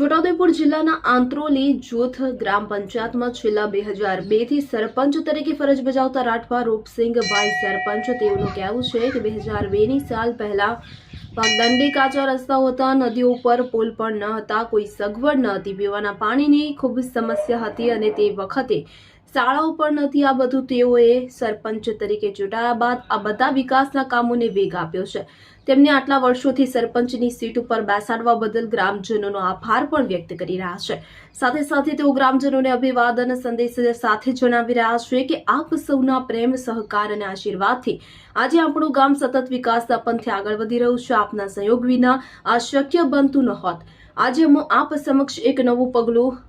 છોટાઉદેપુર જિલ્લાના આંત્રોલી જૂથ ગ્રામ પંચાયતમાં છેલ્લા બે હજાર બેથી સરપંચ તરીકે ફરજ બજાવતા રાઠવા રૂપસિંહભાઈ સરપંચ તેઓનું કહેવું છે કે બે હજાર બેની સાલ પહેલા પગદંડી કાચા રસ્તાઓ હતા, નદીઓ ઉપર પુલ પણ ન હતા, કોઈ સગવડ ન હતી, પીવાના પાણીની ખૂબ સમસ્યા હતી અને તે વખતે શાળાઓ પણ નથી આ બધું. તેઓએ સરપંચ તરીકે ચૂંટાયા બાદ આ બધા વિકાસના કામોને વેગ આપ્યો છે. તેમને આટલા વર્ષોથી સરપંચની સીટ ઉપર બેસાડવા બદલ ગ્રામજનોનો આભાર પણ વ્યક્ત કરી રહ્યા છે. સાથે સાથે તેઓ ગ્રામજનોને અભિવાદન સંદેશ સાથે જણાવી રહ્યા છે કે આપ સૌના પ્રેમ, સહકાર અને આશીર્વાદથી આજે આપણું ગામ સતત વિકાસના પંથે આગળ વધી રહ્યું છે. આપના સહયોગ વિના આ શક્ય બનતું ન હોત આજે હું આપ સમક્ષ એક નવું પગલું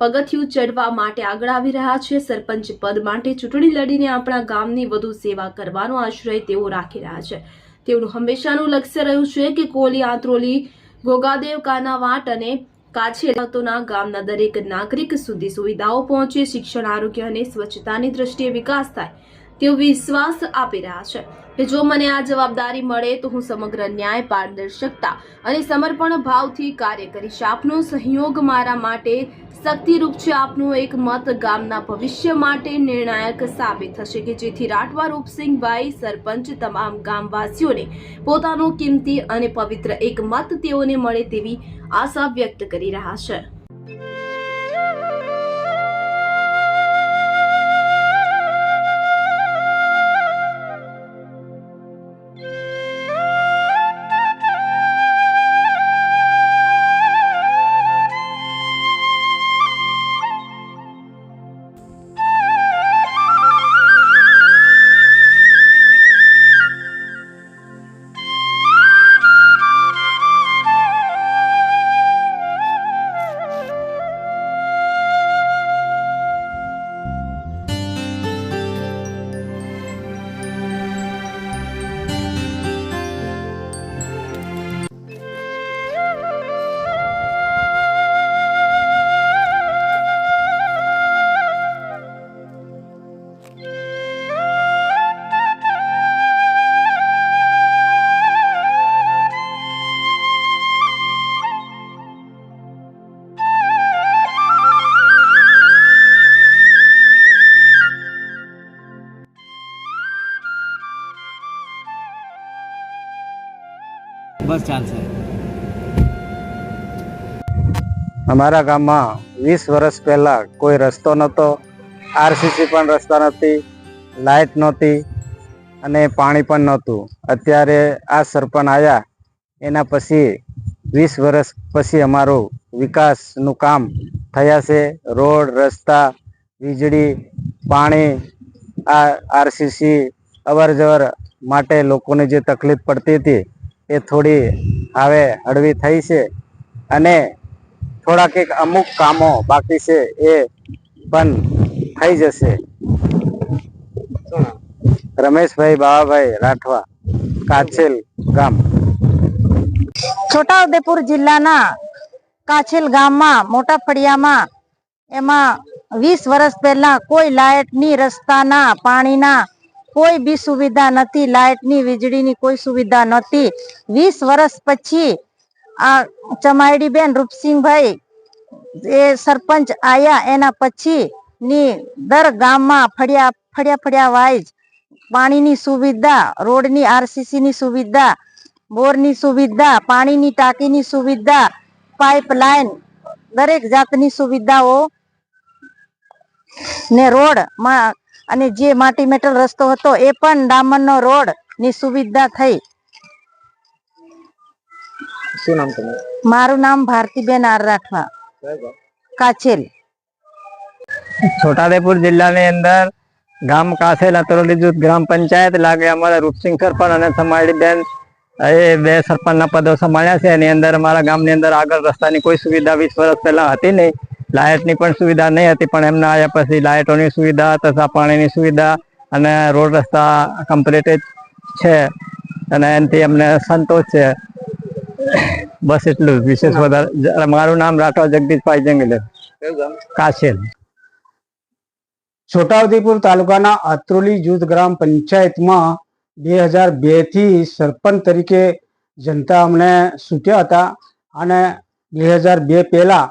પગથિયું ચડવા માટે આગળ આવી રહ્યા છે. સરપંચ પદ માટે ચૂંટણી લડીને આપણા ગામની વધુ સેવા કરવાનો આશ્રય તેઓ રાખી રહ્યા છે. તેઓનું હંમેશાનું લક્ષ્ય રહ્યું છે કે કોલી, આંત્રોલી, ગોગાદેવ, કાનાવાટ અને કાછેલાતોના ગામના દરેક નાગરિક સુધી સુવિધાઓ પહોંચે, શિક્ષણ, આરોગ્ય અને સ્વચ્છતાની દ્રષ્ટિએ વિકાસ થાય તેવો વિશ્વાસ આપી રહ્યા છે. કે જો મને આ જવાબદારી મળે તો હું સમગ્ર ન્યાય, પારદર્શકતા અને સમર્પણ ભાવથી કાર્ય કરીશ. આપનો સહયોગ મારા માટે શક્તિરૂપ છે આપનું એક મત. ગામના ભવિષ્ય માટે નિર્ણાયક સાબિત થશે કે જેથી રાઠવા રૂપસિંહભાઈ સરપંચ તમામ ગામવાસીઓને પોતાનો કિંમતી અને પવિત્ર એક મત તેઓને મળે તેવી આશા વ્યક્ત કરી રહ્યા છે. બસ ચાલશે અમારા ગામમાં વીસ વર્ષ પહેલાં કોઈ રસ્તો નહોતો. આરસીસી પણ રસ્તા નહોતી લાઇટ નહોતી અને પાણી પણ નહોતું. અત્યારે આ સરપંચ આવ્યા એના પછી વીસ વર્ષ પછી અમારું વિકાસનું કામ થયા છે. રોડ, રસ્તા, વીજળી, પાણી, આ આરસીસી અવર માટે લોકોને જે તકલીફ પડતી હતી એ થોડી હવે હળવી થઈ છે અને થોડાક એક અમુક કામો બાકી છે એ પણ થઈ જશે. રમેશભાઈ બાવાભાઈ રાઠવા, કાછેલ ગામ. છોટાઉદેપુર જિલ્લાના કાછેલ ગામમાં, મોટા ફળિયામાં એમાં વીસ વર્ષ પહેલા કોઈ લાઇટની રસ્તાના, પાણીના કોઈ બી સુવિધા નથી, લાઇટની, વીજળીની કોઈ સુવિધા નહોતી વીસ વર્ષ પછી આ ચમાયડીબેન રૂપસિંહભાઈ એ સરપંચ આયા, એના પછી ની દર ગામમાં ફળિયા ફળિયા ફળિયા વાઇઝ પાણીની સુવિધા, રોડની આરસીસી ની સુવિધા, બોરની સુવિધા, પાણીની ટાંકીની સુવિધા, પાઇપલાઇન, દરેક જાતની સુવિધાઓ ને રોડમાં અને જે માટી મેટલ રસ્તો હતો એ પણ ડામરનો રોડની સુવિધા થઈ. શું નામ તમારું? મારું નામ ભારતીબેન આર રાઠવા. કાછેલ. છોટાદેપુર જિલ્લાની અંદર ગામ કાસેલ અતરોલી જૂથ ગ્રામ પંચાયત લાગે અમારા રૂપસિંહ સરપંચ અને સમાડીબેન એ બે સરપંચના પદો સંભાળ્યા છે. એની અંદર અમારા ગામની અંદર આગળ રસ્તાની કોઈ સુવિધા વીસ વર્ષ પહેલા હતી નહીં. લાઇટની પણ સુવિધા નહીં હતી પણ એમના આવ્યા પછી લાઇટોની સુવિધા તથા પાણીની સુવિધા અને રોડ રસ્તા કમ્પ્લીટ છે અને એનાથી અમને સંતોષ છે. બસ એટલું જ. વિશેષ વધારે મારું નામ રાઠવા જગદીશભાઈ જંગલે. કાછેલ છોટાઉદેપુર તાલુકાના આત્રોલી જૂથ ગ્રામ પંચાયતમાં બે હજાર બેથી સરપંચ તરીકે જનતા અમને સૂટ્યા હતા અને બે હજાર બે પહેલા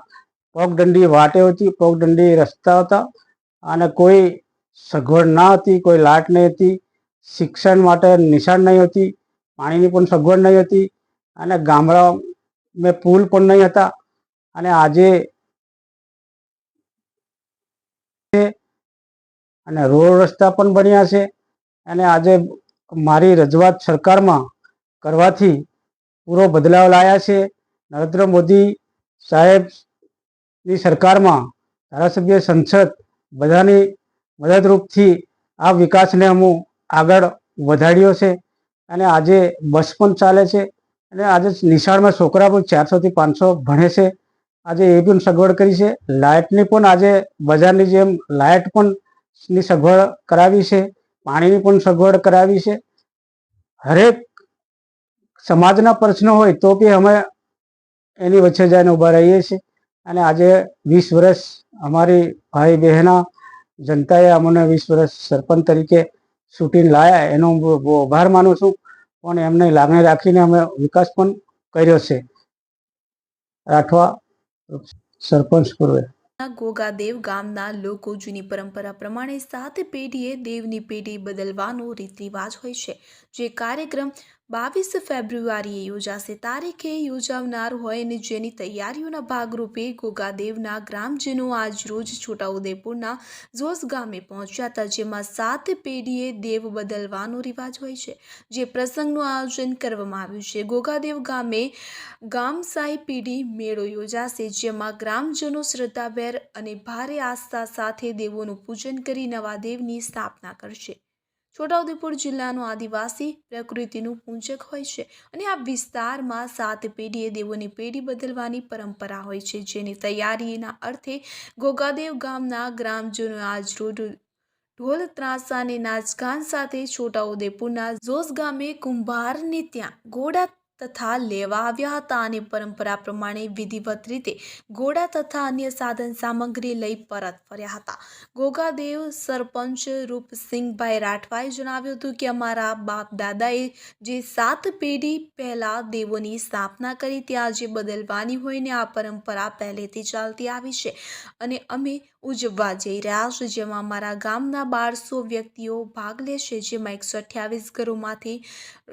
પગદંડી વાટે હતી પગદંડી રસ્તા હતા અને કોઈ સગવડ ના હતી, કોઈ લાટ નહીં હતી, શિક્ષણ માટે નિશાળ નહીં હતી, પાણીની પણ સગવડ નહીં હતી અને ગામડામાં પુલ પણ નહીં હતા. અને આજે અને રોડ રસ્તા પણ બન્યા છે. અને આજે મારી રજૂઆત સરકારમાં કરવાથી પૂરો બદલાવ લાયા છે. નરેન્દ્ર મોદી સાહેબની સરકારમાં ધારાસભ્ય સંસદ બધાની મદદરૂપથી આ વિકાસને હું આગળ વધાર્યો છે અને આજે બસ પણ ચાલે છે અને આજે નિશાળમાં છોકરા પણ ચારસોથી પાંચસો ભણે છે. આજે એ પણ સગવડ કરી છે. લાઇટની પણ આજે બજારની જેમ લાઇટ પણ ની સગવડ કરાવી છે. પાણીની પણ સગવડ કરાવી છે. હરેક સમાજના પ્રશ્નો હોય તો બી અમે એની વચ્ચે જઈને ઊભા રહીએ છીએ. અને આજે વીસ વર્ષ અમારી ભાઈ બહેના જનતાએ અમને વીસ વર્ષ સરપંચ તરીકે શૂટિંગ લાયા, એનો હું બહુ આભાર માનું છું પણ એમને લાગણી રાખીને અમે વિકાસ પણ કર્યો છે. રાઠવા સરપંચ પૂર્વે. ગોગાદેવ ગામના લોકો જૂની પરંપરા પ્રમાણે સાત પેઢીએ દેવની પેઢી બદલવાનો રીત રિવાજ હોય છે. જે કાર્યક્રમ બાવીસ ફેબ્રુઆરીએ યોજાશે તારીખે યોજાવનાર હોય અને જેની તૈયારીઓના ભાગરૂપે ગોગાદેવના ગ્રામજનો આજ રોજ છોટાઉદેપુરના જોસ ગામે પહોંચ્યા હતા, જેમાં સાત પેઢીએ દેવ બદલવાનો રિવાજ હોય છે, જે પ્રસંગનું આયોજન કરવામાં આવ્યું છે. ગોગાદેવ ગામે ગામસાઈ પેઢી મેળો યોજાશે, જેમાં ગ્રામજનો શ્રદ્ધાભેર અને ભારે આસ્થા સાથે દેવોનું પૂજન કરી નવા દેવની સ્થાપના કરશે. છોટાઉદેપુર જિલ્લાનો આદિવાસી પ્રકૃતિનું પૂંજક હોય છે અને આ વિસ્તારમાં સાત પેઢીએ દેવોની પેઢી બદલવાની પરંપરા હોય છે. જેની તૈયારીના અર્થે ગોગાદેવ ગામના ગ્રામજનો આજ રોજ ઢોલ, ત્રાસાને, નાચગાન સાથે છોટાઉદેપુરના જોસ ગામે કુંભારને ત્યાં ઘોડા તથા લેવા આવ્યા હતા અને પરંપરા પ્રમાણે વિધિવત રીતે ઘોડા તથા અન્ય સાધન સામગ્રી લઈ પરત ફર્યા હતા. ગોગાદેવ સરપંચ રૂપસિંહભાઈ રાઠવાએ જણાવ્યું હતું કે અમારા બાપ દાદાએ જે સાત પેઢી પહેલા દેવોની સ્થાપના કરી ત્યાં જે બદલવાની હોય ને આ પરંપરા પહેલેથી ચાલતી આવી છે અને અમે ઉજવવા જઈ રહ્યા છે જેમાં અમારા ગામના બારસો વ્યક્તિઓ ભાગ લેશે, જેમાં એકસો અઠ્યાવીસ ઘરોમાંથી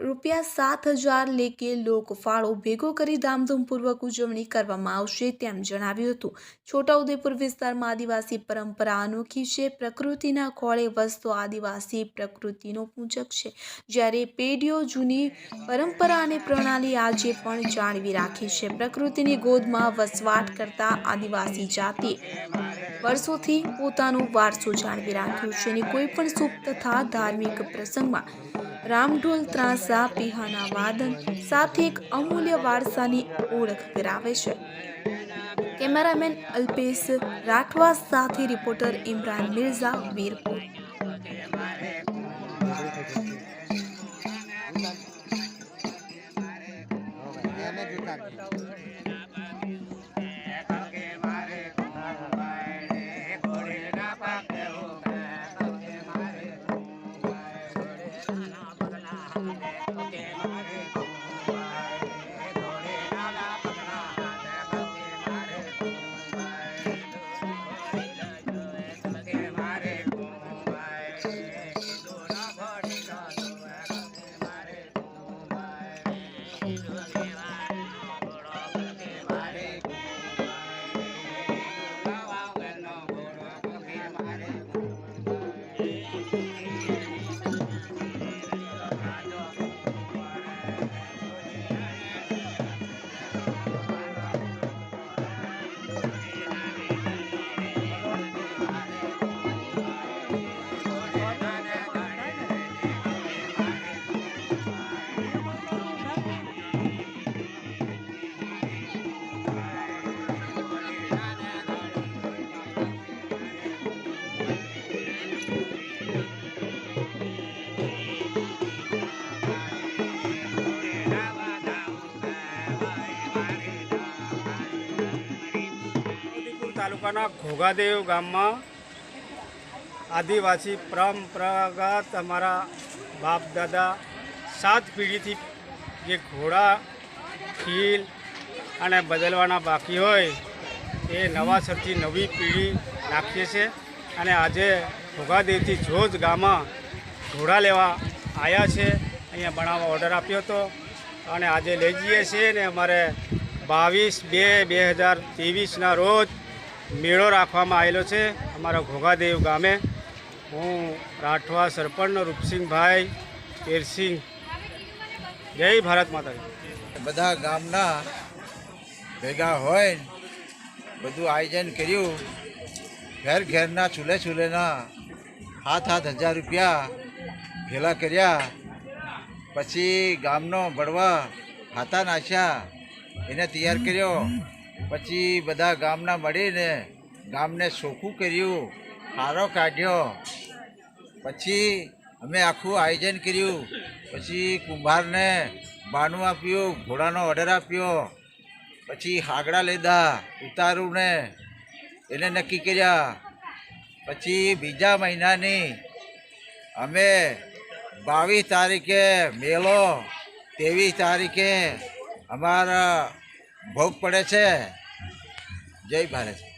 રૂપિયા સાત હજાર લેકે લોક ફાળો ભેગો કરી ધામધૂમપૂર્વક ઉજવણી કરવામાં આવશે તેમ જણાવ્યું હતું. છોટાઉદેપુર વિસ્તારમાં આદિવાસી પરંપરા અનોખી છે. પ્રકૃતિના ખોળે વસતો આદિવાસી પ્રકૃતિનો પૂજક છે. જ્યારે પેઢીઓ જૂની પરંપરા અને પ્રણાલી આજે પણ જાળવી રાખી છે. પ્રકૃતિની ગોદમાં વસવાટ કરતા આદિવાસી જાતિ વર્ષોથી પોતાનો વારસો જાળવી રાખ્યો છે અને કોઈ પણ શુભ તથા ધાર્મિક પ્રસંગમાં રામઢોલ ત્રાસા પીહાના વાદન સાથે એક અમૂલ્ય વારસાની ઓળખ કરાવે છે. કેમેરામેન અલ્પેશ રાઠવા સાથે રિપોર્ટર ઇમરાન મિર્ઝા, વીરપુર. છોટાઉદેપુર તાલુકાના ઘોઘાદેવ ગામમાં આદિવાસી પરંપરાગત અમારા બાપ દાદા સાત પેઢીથી જે ઘોડા, ખીલ અને બદલવાના બાકી હોય, એ નવાસરથી નવી પેઢી નાખીએ છીએ અને આજે ઘોઘાદેવથી જોજ ગામમાં ઘોડા લેવા આવ્યા છે, અહીંયા બનાવવા ઓર્ડર આપ્યો હતો. અને આજે લઈ જઈએ છીએ ને અમારે બાવીસ બે બે હજાર ત્રેવીસના રોજ મેળો રાખવામાં આવેલો છે. અમારા ઘોઘાદેવ ગામે. હું રાઠવા સરપંચ રૂપસિંહભાઈ કેરસિંહ જય ભારત માતા બધા ગામના ભેગા હોય બધું આયોજન કર્યું. ઘેર ઘેરના ચૂલે ચૂલેના હાથ હાથ હજાર રૂપિયા ભેલા કર્યા. પછી ગામનો બળવા હાથા નાખ્યા. એને તૈયાર કર્યો. પછી બધા ગામના મળીને ગામને ચોખ્ખું કર્યું હારો કાઢ્યો. પછી અમે આખું આયોજન કર્યું. પછી કુંભારને બાનું આપ્યું, ઘોડાનો ઓર્ડર આપ્યો. પછી હાગડા લીધા ઉતારું ને એને નક્કી કર્યા. પછી બીજા મહિનાની અમે બાવીસ તારીખે મેળો ત્રેવીસ તારીખે અમારા ભોગ પડે છે. જય ભારત.